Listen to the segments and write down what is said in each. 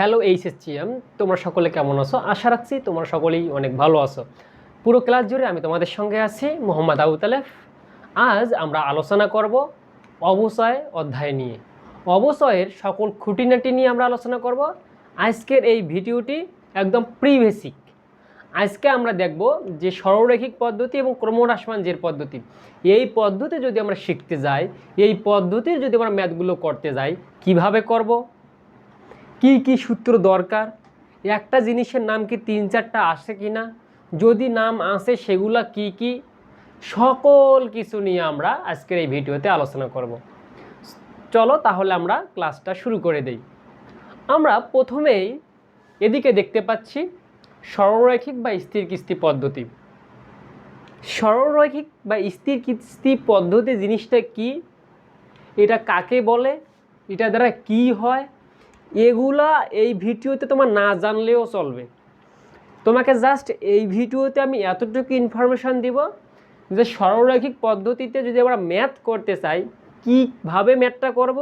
Hello এইচএসচিএম তোমরা সকলে কেমন আছো? আশা রাখছি তোমরা সকলেই অনেক ভালো আছো। পুরো ক্লাস জুড়ে আমি তোমাদের সঙ্গে আছি মোহাম্মদ আবুত আলেফ আজ আমরা আলোচনা করব অবসয় অধ্যায় নিয়ে। অবসয়ের সকল খুঁটিনাটি নিয়ে আমরা আলোচনা করব। আজকের এই ভিডিওটি একদম প্রি বেসিক আজকে আমরা দেখব যে সরলরৈখিক পদ্ধতি এবং ক্রমহ্রাসমান জের পদ্ধতি। এই পদ্ধতি যদি আমরা শিখতে যাই, এই পদ্ধতির যদি আমরা ম্যাথগুলো করতে যাই, কীভাবে করব? কি কি সূত্র দরকার? একটা জিনিসের নাম কি তিন চারটা আসে কি না? যদি নাম আসে সেগুলা কি কি? সকল কিছু নিয়ে আমরা আজকের এই ভিডিওতে আলোচনা করব। চলো তাহলে আমরা ক্লাসটা শুরু করে দেই। আমরা প্রথমেই এদিকে দেখতে পাচ্ছি সরলরৈখিক বা স্থির কিস্তি পদ্ধতি। সরলরৈখিক বা স্থির কিস্তি পদ্ধতি জিনিসটা কি? এটা কাকে বলে? এটা দ্বারা কি হয়? এগুলা এই ভিডিওতে তোমার না জানলেও চলবে তোমাকে জাস্ট এই ভিডিওতে আমি এতটুকু ইনফরমেশান দিব যে সরলরৈখিক পদ্ধতিতে যদি আমরা ম্যাথ করতে চাই, কীভাবে ম্যাথটা করব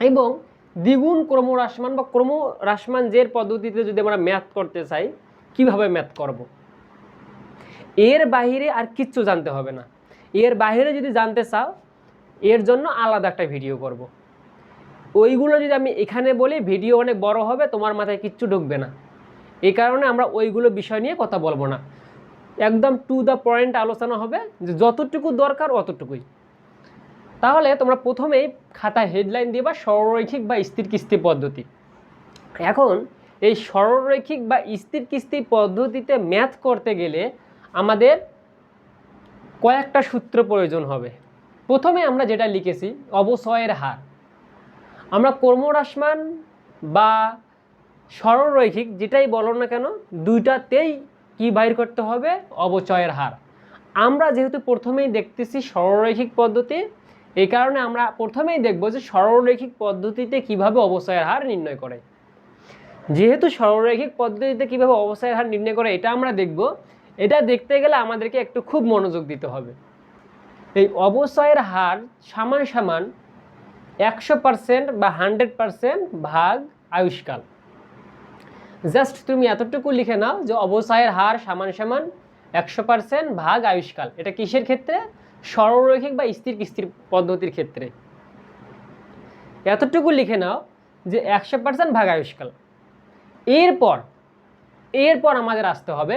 এবং দ্বিগুণ ক্রমহ্রাসমান বা ক্রমহ্রাসমান জের পদ্ধতিতে যদি আমরা ম্যাথ করতে চাই, কীভাবে ম্যাথ করব। এর বাইরে আর কিচ্ছু জানতে হবে না এর বাইরে যদি জানতে চাও, এর জন্য আলাদা একটা ভিডিও করব। ওইগুলো যদি আমি এখানে বলি ভিডিও অনেক বড় হবে, তোমার মাথায় কিচ্ছু ঢুকবে না। এই কারণে আমরা ওইগুলো বিষয় নিয়ে কথা বলব না। একদম টু দ্য পয়েন্ট আলোচনা হবে, যে যতটুকু দরকার অতটুকুই। তাহলে তোমরা প্রথমেই খাতায় হেডলাইন দিবা, সরলরৈখিক বা স্থির কিস্তি পদ্ধতি। এখন এই সরলরৈখিক বা স্থির কিস্তি পদ্ধতিতে ম্যাথ করতে গেলে আমাদের কয়েকটা সূত্র প্রয়োজন হবে। প্রথমে আমরা যেটা লিখেছি, অবসয়ের হার। আমরা কর্মরাসমান বা সরলরৈখিক যেটাই বলো না কেন, দুইটাতেই কি বাইর করতে হবে? অবচয়ের হার। আমরা যেহেতু প্রথমেই দেখতেছি সরলরৈখিক পদ্ধতি, এই কারণে আমরা প্রথমেই দেখব যে সরলরৈখিক পদ্ধতিতে কীভাবে অবচয়ের হার নির্ণয় করে। যেহেতু সরলরৈখিক পদ্ধতিতে কীভাবে অবচয়ের হার নির্ণয় করে, এটা আমরা দেখব। এটা দেখতে গেলে আমাদেরকে একটু খুব মনোযোগ দিতে হবে। এই অবচয়ের হার সমান সমান একশো পারসেন্ট বা হান্ড্রেড পারসেন্ট ভাগ আয়ুষ্কাল। জাস্ট তুমি এতটুকু লিখে নাও যে অবচয়ের হার সমান সমান একশো পারসেন্ট ভাগ আয়ুষ্কাল। এটা কিসের ক্ষেত্রে? সরলরৈখিক বা স্থির কিস্তির পদ্ধতির ক্ষেত্রে। এতটুকু লিখে নাও যে একশো পার্সেন্ট ভাগ আয়ুষ্কাল। এরপর এরপর আমাদের আসতে হবে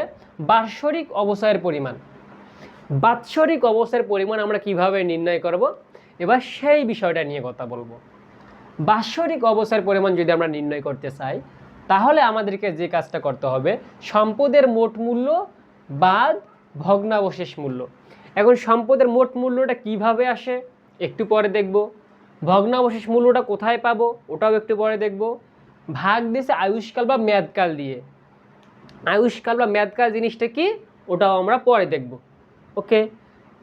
বাৎসরিক অবচয়ের পরিমাণ। বাৎসরিক অবচয়ের পরিমাণ আমরা কীভাবে নির্ণয় করব? এবার সেই বিষয়টা নিয়ে কথা বলব। বাৎসরিক অবচয়ের পরিমাণ যদি আমরা নির্ণয় করতে চাই, তাহলে আমাদেরকে যে কাজটা করতে হবে, সম্পদের মোট মূল্য, বাদ, ভগ্নাবশেষ মূল্য। এখন সম্পদের মোট মূল্যটা কীভাবে আসে, একটু পরে দেখব। ভগ্নাবশেষ মূল্যটা কোথায় পাবো, ওটাও একটু পরে দেখব। ভাগ দিয়েছে আয়ুষ্কাল বা মেয়াদকাল দিয়ে। আয়ুষ্কাল বা মেয়াদকাল জিনিসটা কি, ওটাও আমরা পরে দেখব। ওকে?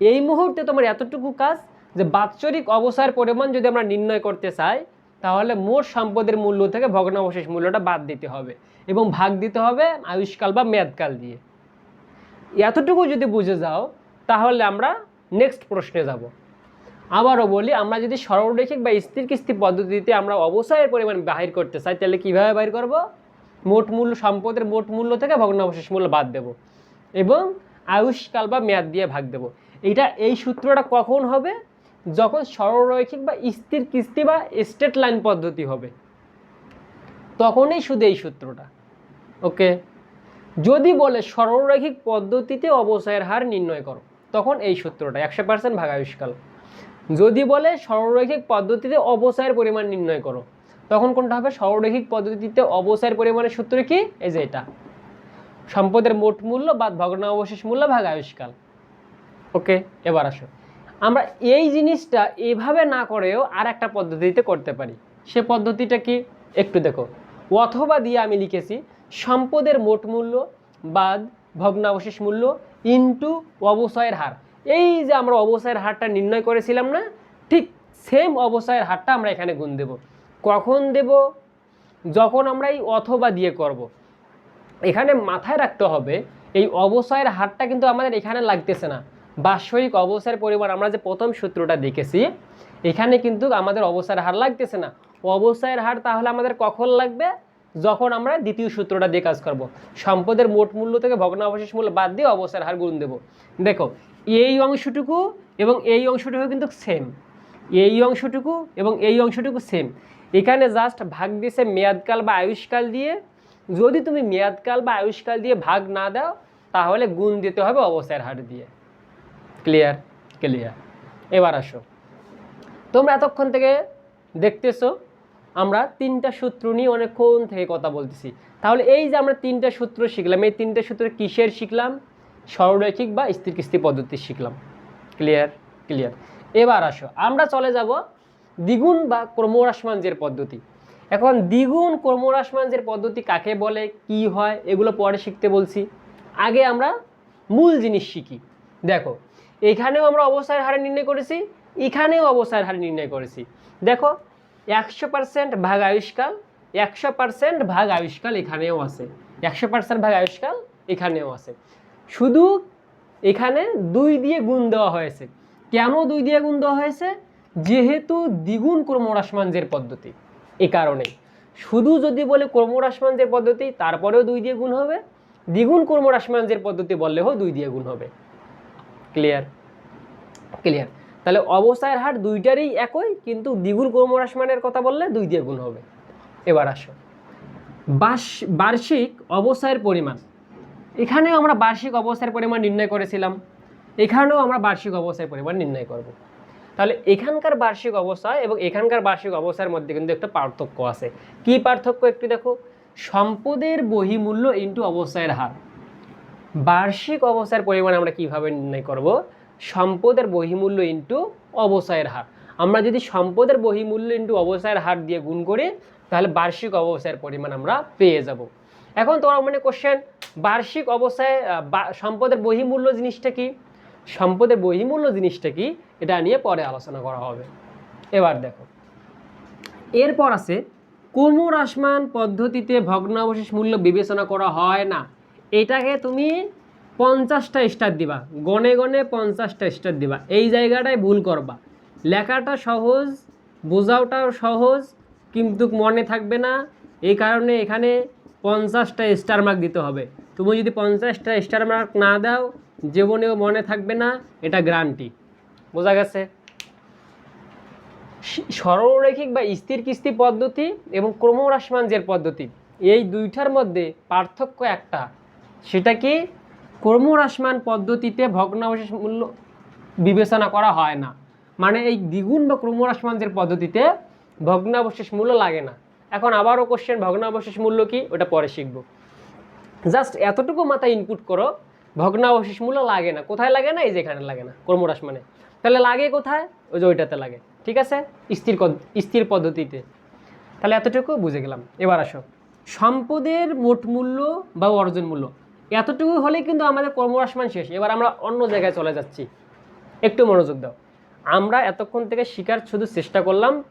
এই মুহূর্তে তোমার এতটুকু কাজ যে বাৎসরিক অবসর পরিমাণ যদি আমরা নির্ণয় করতে চাই, তাহলে মোট সম্পদের মূল্য থেকে ভগ্নাবশেষ মূল্যটা বাদ দিতে হবে এবং ভাগ দিতে হবে আয়ুষ্কাল বা মেয়াদকাল দিয়ে। এতটুকু যদি বুঝে যাও, তাহলে আমরা নেক্সট প্রশ্নে যাব। আবারও বলি, আমরা যদি সরলরৈখিক বা স্থির কিস্তি পদ্ধতিতে আমরা অবসরের পরিমাণ বাহির করতে চাই, তাহলে কীভাবে বাইর করব? মোট মূল্য, সম্পদের মোট মূল্য থেকে ভগ্নাবশেষ মূল্য বাদ দেব এবং আয়ুষ্কাল বা মেয়াদ দিয়ে ভাগ দেব। এটা এই সূত্রটা কখন হবে? যখন সরলরৈখিক বা স্থির কিস্তি বা স্টেট লাইন পদ্ধতি হবে, তখনই শুধু এই সূত্রটা, ওকে? যদি বলে সরলরৈখিক পদ্ধতিতে অবচয়ের হার নির্ণয় করো, তখন এই সূত্রটা একশো পার্সেন্ট ভাগ আয়ুষ্কাল যদি বলে সরলরৈখিক পদ্ধতিতে অবচয়ের পরিমাণ নির্ণয় করো, তখন কোনটা হবে? সরলরৈখিক পদ্ধতিতে অবচয়ের পরিমাণের সূত্র কি? এই যে এটা। সম্পদের মোট মূল্য বা ভগ্নাবশেষ মূল্য ভাগ আয়ুষ্কাল ওকে? এবার আসো। আমরা এই জিনিসটা এভাবে না করেও আর একটা পদ্ধতিতে করতে পারি। সে পদ্ধতিটা কি? একটু দেখো। অথবা দিয়ে আমি লিখেছি, সম্পদের মোট মূল্য, বাদ, ভগ্নাবশেষ মূল্য ইন্টু অবসয়ের হার। এই যে আমরা অবসয়ের হারটা নির্ণয় করেছিলাম না, ঠিক সেম অবসয়ের হারটা আমরা এখানে গুণ দেব। কখন দেব? যখন আমরা এই অথবা দিয়ে করব। এখানে মাথায় রাখতে হবে, এই অবসয়ের হারটা কিন্তু আমাদের এখানে লাগতেছে না। বাৎসরিক অবচয়ের পরিমাণ আমরা যে প্রথম সূত্রটা দেখেছি, এখানে কিন্তু আমাদের অবচয়ের হার লাগতেছে না। অবচয়ের হার তাহলে আমাদের কখন লাগবে? যখন আমরা দ্বিতীয় সূত্রটা দিয়ে কাজ করব। সম্পদের মোট মূল্য থেকে ভগ্নাবশেষ মূল্য বাদ দিয়ে অবস্থার হার গুণ দেবো। দেখো, এই অংশটুকু এবং এই অংশটুকু কিন্তু সেম এই অংশটুকু এবং এই অংশটুকু সেম এখানে জাস্ট ভাগ দিয়েছে মেয়াদকাল বা আয়ুষ্কাল দিয়ে। যদি তুমি মেয়াদকাল বা আয়ুষ্কাল দিয়ে ভাগ না দাও, তাহলে গুণ দিতে হবে অবস্থার হার দিয়ে। ক্লিয়ার ক্লিয়ার এবার আসো। তোমরা এতক্ষণ থেকে দেখতেছো, আমরা তিনটা সূত্র নিয়ে অনেকক্ষণ থেকে কথা বলতেছি। তাহলে এই যে আমরা তিনটা সূত্র শিখলাম, এই তিনটা সূত্র কিসের শিখলাম? সরলরৈখিক বা স্থির কিস্তি পদ্ধতি শিখলাম। ক্লিয়ার ক্লিয়ার এবার আসো, আমরা চলে যাব দ্বিগুণ বা ক্রমহ্রাসমানজের পদ্ধতি। এখন দ্বিগুণ ক্রমহ্রাসমানজের পদ্ধতি কাকে বলে, কি হয়, এগুলো পরে শিখতে বলছি। আগে আমরা মূল জিনিস শিখি। দেখো এখানেও আমরা অবস্থার হারে নির্ণয় করেছি, এখানেও অবস্থার হারে নির্ণয় করেছি। দেখো, একশো পার্সেন্ট ভাগ আয়ুষ্কাল, একশো পার্সেন্ট ভাগ আয়ুষ্কাল এখানেও আছে। একশো পার্সেন্ট ভাগ আয়ুষ্কাল এখানেও আছে। শুধু এখানে দুই দিয়ে গুণ দেওয়া হয়েছে। কেন দুই দিয়ে গুণ দেওয়া হয়েছে? যেহেতু দ্বিগুণ ক্রমহ্রাসমানজের পদ্ধতি, এ কারণেই শুধু যদি বলে ক্রমহ্রাসমানজের পদ্ধতি, তারপরেও দুই দিয়ে গুণ হবে। দ্বিগুণ ক্রমহ্রাসমানজের পদ্ধতি বললেও দুই দিয়ে গুণ হবে। ক্লিয়ার ক্লিয়ার তাহলে অবস্থায়ের হার দুইটারই একই, কিন্তু দ্বিগুণ ক্রমহ্রাসমানের কথা বললে দুই দিয়ে গুণ হবে। এবার আসো। বার্ষিক অবস্থায়ের পরিমাণ। এখানেও আমরা বার্ষিক অবস্থার পরিমাণ নির্ণয় করেছিলাম। এখানেও আমরা বার্ষিক অবস্থার পরিমাণ নির্ণয় করব। তাহলে এখানকার বার্ষিক অবস্থা এবং এখানকার বার্ষিক অবস্থার মধ্যে কিন্তু একটা পার্থক্য আছে। কি পার্থক্য একটু দেখো? সম্পদের বহিমূল্য ইন্টু অবস্থায়ের হার। বার্ষিক অবস্থার পরিমাণ আমরা কীভাবে নির্ণয় করব? সম্পদের বহিমূল্য ইন্টু অবস্থায়ের হার। আমরা যদি সম্পদের বহিমূল্য ইন্টু অবস্থায়ের হার দিয়ে গুণ করি, তাহলে বার্ষিক অবস্থায়ের পরিমাণ আমরা পেয়ে যাব। এখন তোমার মানে কোশ্চেন বার্ষিক অবস্থায় বা- সম্পদের বহিমূল্য জিনিসটা কি? সম্পদের বহিমূল্য জিনিসটা কি? এটা নিয়ে পরে আলোচনা করা হবে। এবার দেখো। এরপর আছে, কোমর আসমান পদ্ধতিতে ভগ্নাবশেষ মূল্য বিবেচনা করা হয় না। এটাকে তুমি পঞ্চাশটা স্টার দিবা। গনে গনে পঞ্চাশটা স্টার দিবা। এই জায়গাটায় ভুল করবা। লেখাটা সহজ, বোঝাওটাও সহজ, কিন্তু মনে থাকবে না। এই কারণে এখানে পঞ্চাশটা স্টার মার্ক দিতে হবে। তুমি যদি পঞ্চাশটা স্টার মার্ক না দাও, জীবনেও মনে থাকবে না, এটা গ্যারান্টি বোঝা গেছে? সরলরৈখিক বা স্থির কিস্তি পদ্ধতি এবং ক্রমহ্রাসমানজের পদ্ধতি। এই দুইটার মধ্যে পার্থক্য একটা। সেটা কি? ক্রমহ্রাসমান পদ্ধতিতে ভগ্নাবশেষ মূল্য বিবেচনা করা হয় না। মানে এই দ্বিগুণ বা ক্রমহ্রাসমানজের পদ্ধতিতে ভগ্নাবশেষ মূল্য লাগে না। এখন আবারও কোশ্চেন ভগ্নাবশেষ মূল্য কি? ওটা পরে শিখব। জাস্ট এতটুকু মাথায় ইনপুট করো, ভগ্নাবশেষ মূল্য লাগে না। কোথায় লাগে না? এই যে এখানে লাগে না ক্রমহ্রাস মানে তাহলে লাগে কোথায়? ওই যে ওইটাতে লাগে। ঠিক আছে? স্থির স্থির পদ্ধতিতে। তাহলে এতটুকু বুঝে গেলাম। এবার আসো। সম্পদের মোট মূল্য বা অর্জন মূল্য। এতটুকু হলেই কিন্তু আমাদের কর্মরাসমান শেষ। এবার আমরা অন্য জায়গায় চলে যাচ্ছি। একটু মনোযোগ দাও। আমরা এতক্ষণ থেকে শিকার শুধু চেষ্টা করলাম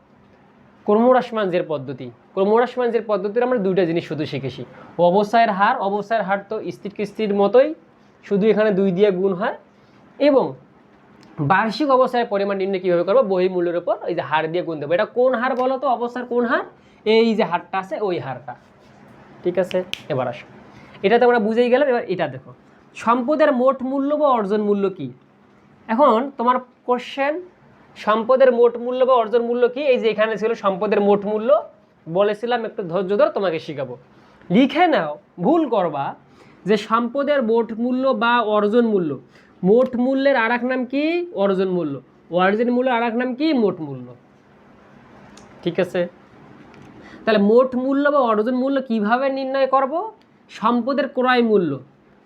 কর্মরাসমানজের পদ্ধতি। কর্মরাসমানজের পদ্ধতির আমরা দুইটা জিনিস শুধু শিখেছি। অবসায়ের হার অবস্থায়ের হার তো স্থির কিস্তির মতোই, শুধু এখানে দুই দিয়ে গুণ হয়। এবং বার্ষিক অবস্থার পরিমাণ নির্ণয় কীভাবে করব? বহি মূল্যের উপর এই যে হার দিয়ে গুণ দেবো। এটা কোন হার বলো তো? অবস্থার কোন হার? এই যে হারটা আছে, ওই হারটা। ঠিক আছে? এবার আসো। এটা তো আমরা বুঝেই গেলাম, এবার এটা দেখো। সম্পদের মোট মূল্য বা অর্জন মূল্য কি? এখন তোমার কোশ্চেন সম্পদের মোট মূল্য বা অর্জন মূল্য কি? এই যে এখানে ছিল সম্পদের মোট মূল্য, বলেছিলাম একটু ধৈর্য ধর তোমাকে শিখাবো। লিখে নাও, ভুল করবা যে সম্পদের মোট মূল্য বা অর্জন মূল্য। মোট মূল্যের আর নাম কি? অর্জন মূল্য। অর্জন মূল্য আর নাম কি? মোট মূল্য। ঠিক আছে? তাহলে মোট মূল্য বা অর্জন মূল্য কীভাবে নির্ণয় করব? সম্পদের ক্রয় মূল্য।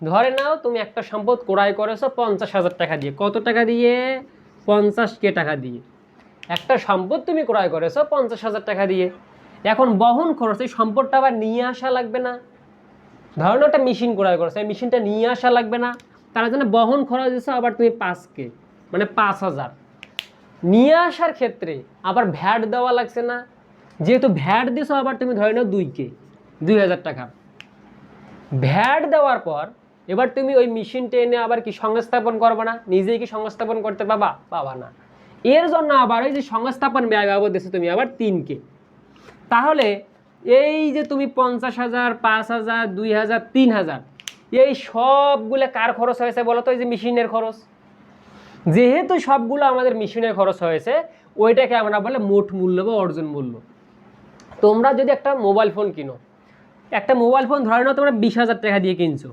ধরে নাও তুমি একটা সম্পদ ক্রয় করেছ পঞ্চাশ হাজার টাকা দিয়ে। কত টাকা দিয়ে? পঞ্চাশ কে টাকা দিয়ে। একটা সম্পদ তুমি ক্রয় করেছ পঞ্চাশ হাজার টাকা দিয়ে। এখন বহন খরচ, এই সম্পদটা আবার নিয়ে আসা লাগবে না। ধরো একটা মেশিন ক্রয় করেছ, এই মেশিনটা নিয়ে আসা লাগবে না। তার জন্য বহন খরচ দিচ্ছ আবার তুমি পাঁচ কে মানে পাঁচ হাজার। নিয়ে আসার ক্ষেত্রে আবার ভ্যাট দেওয়া লাগছে না। যেহেতু ভ্যাট দিছো আবার তুমি ধরে নাও দুই কে দুই হাজার টাকা। ভ্যাট দেওয়ার পর এবার তুমি ওই মেশিনটা এনে আবার কি সংস্থাপন করবে না? নিজেই কি সংস্থাপন করতে পাবা? পাবা না। এর জন্য আবার ওই যে সংস্থাপন ব্যয় বাবদ দিছো তুমি আবার তিন কে। তাহলে এই যে তুমি পঞ্চাশ হাজার, পাঁচ হাজার, দুই হাজার, তিন হাজার, এই সবগুলো কার খরচ হয়েছে বলো তো? এই যে মেশিনের খরচ। যেহেতু সবগুলো আমাদের মেশিনের খরচ হয়েছে, ওইটাকে আমরা বলে মোট মূল্য বা অর্জন মূল্য। তোমরা যদি একটা মোবাইল ফোন কিনো একটা মোবাইল ফোন ধরে নাও তোমরা বিশ হাজার টাকা দিয়ে কিনছো।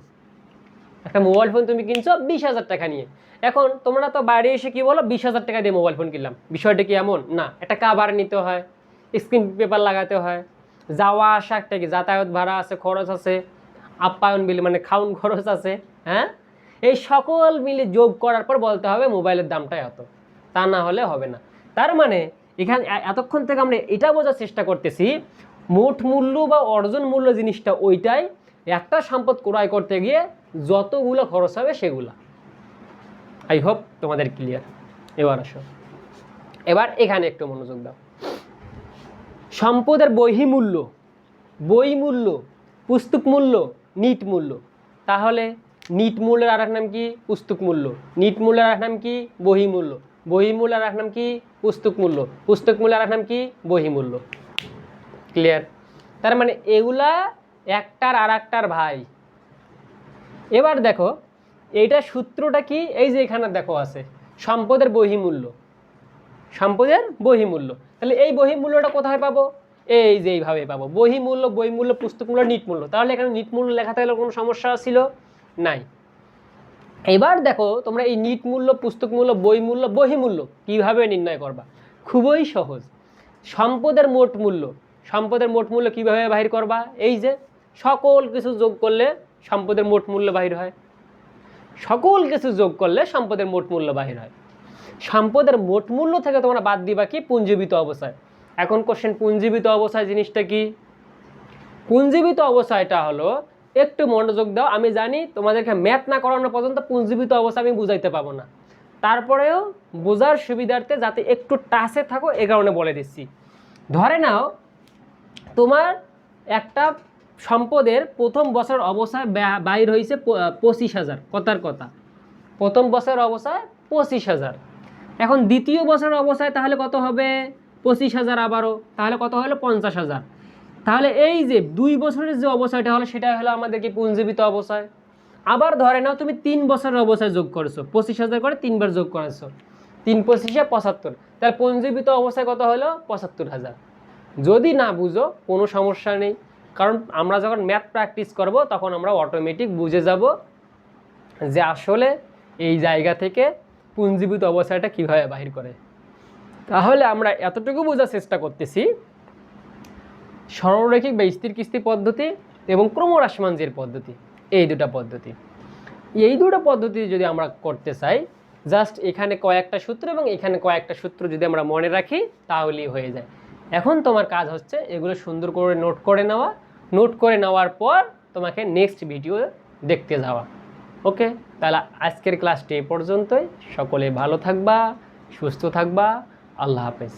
একটা মোবাইল ফোন তুমি কিনছো বিশ হাজার টাকা নিয়ে। এখন তোমরা তো বাইরে এসে কি বলো, বিশ হাজার টাকা দিয়ে মোবাইল ফোন কিনলাম। বিষয়টা কি এমন? না, একটা কাবার নিতে হয় স্ক্রিন পেপার লাগাতে হয়, যাওয়া আসা একটা কি, যাতায়াত ভাড়া আছে, খরচ আছে, আপ্যায়ন বিল মানে খাউন খরচ আছে হ্যাঁ? এই সকল মিলে যোগ করার পর বলতে হবে মোবাইলের দামটা এত। তা না হলে হবে না। তার মানে এখানে, এতক্ষণ থেকে আমরা এটা বোঝার চেষ্টা করতেছি মোট মূল্য বা অর্জন মূল্য জিনিসটা ওইটাই, একটা সম্পদ ক্রয় করতে গিয়ে যতগুলো খরচ হবে সেগুলা। আই হোপ তোমাদের ক্লিয়ার এবার আসো। এবার এখানে একটু মনোযোগ দাও। সম্পদের বহিমূল্য বই মূল্য পুস্তক মূল্য, নিট মূল্য। তাহলে নিট মূল্যের আর এক নাম কি? পুস্তক মূল্য। নিট মূল্যের আর এক নাম কি? বহি মূল্য বহি মূল্যের আর এক নাম কি? পুস্তক মূল্য। পুস্তক মূল্যের আর এক নাম কি? বহি মূল্য ক্লিয়ার তার মানে এগুলা একটার আর একটার ভাই। এবার দেখো, এইটা সূত্রটা কি? এই যে এখানে দেখো আছে, সম্পদের বহিমূল্য। সম্পদের বহিমূল্য। তাহলে এই বহিমূল্যটা কোথায় পাবো? এই যে এইভাবে পাবো। বহিমূল্য বইমূল্য পুস্তক মূল্য নিট মূল্য তাহলে এখানে নিট মূল্য লেখা থাকলে কোনো সমস্যা ছিল? নাই। এবার দেখো, তোমরা এই নিট মূল্য পুস্তক মূল্য বই বহিমূল্য কীভাবে নির্ণয় করবা? খুবই সহজ। সম্পদের মোট মূল্য। সম্পদের মোট মূল্য কীভাবে বাহির করবা? এই যে সকল কিছু যোগ করলে সম্পদের মোট মূল্য বাহির হয়। সকল কিছু যোগ করলে সম্পদের মোট মূল্য বাহির হয়। সম্পদের মোট মূল্য থেকে তোমরা বাদ দিবা কি? পুঞ্জীবিত অবস্থায় এখন কোশ্চেন পুঞ্জীবিত অবস্থায় জিনিসটা কি? পুঞ্জীবিত অবস্থায়টা হলো, একটু মনোযোগ দাও, আমি জানি তোমাদেরকে ম্যাথ না করানো পর্যন্ত পুঞ্জীবিত অবস্থা আমি বুঝাইতে পাবো না। তারপরেও বোঝার সুবিধার্থে যাতে একটু টাচে থাকো, এ কারণে বলে দিচ্ছি। ধরে নাও তোমার একটা সম্পদের প্রথম বছর অবস্থায় বাইর হয়েছে পঁচিশ হাজার, কথার কথা। প্রথম বছর অবস্থায় পঁচিশ হাজার। এখন দ্বিতীয় বছর অবস্থায় তাহলে কত হবে? পঁচিশ হাজার আবারও, তাহলে কত হলো? পঞ্চাশ হাজার। তাহলে এই যে দুই বছরের যে অবস্থাটা হলো সেটা হলো আমাদের কি পুঞ্জীবিত অবস্থায়। আবার ধরে নাও, তুমি তিন বছরের অবস্থায় যোগ করেছ। পঁচিশ হাজার করে তিনবার যোগ করেছ। তিন পঁচিশে পঁচাত্তর। তাহলে পুঞ্জীবিত অবস্থায় কত হলো? পঁচাত্তর হাজার। যদি না বুঝো, কোনো সমস্যা নেই। কারণ আমরা যখন ম্যাথ প্র্যাকটিস করব, তখন আমরা অটোমেটিক বুঝে যাব যে আসলে এই জায়গা থেকে পুঞ্জীবিত অবস্থাটা কীভাবে বাহির করে। তাহলে আমরা এতটুকু বোঝার চেষ্টা করতেছি, সরলরৈখিক বা স্থির কিস্তি পদ্ধতি এবং ক্রমহ্রাসমানজির পদ্ধতি, এই দুটো পদ্ধতি। এই দুটো পদ্ধতি যদি আমরা করতে চাই জাস্ট এখানে কয়েকটা সূত্র এবং এখানে কয়েকটা সূত্র যদি আমরা মনে রাখি, তাহলেই হয়ে যায়। এখন তোমার কাজ হচ্ছে এগুলো সুন্দর করে নোট করে নেওয়া। নোট করে নেওয়ার পর তোমাকে নেক্সট ভিডিও দেখতে যাওয়া। ওকে? তাহলে আজকের ক্লাসটি এ পর্যন্তই। সকলে ভালো থাকবা, সুস্থ থাকবা। আল্লাহ হাফেজ।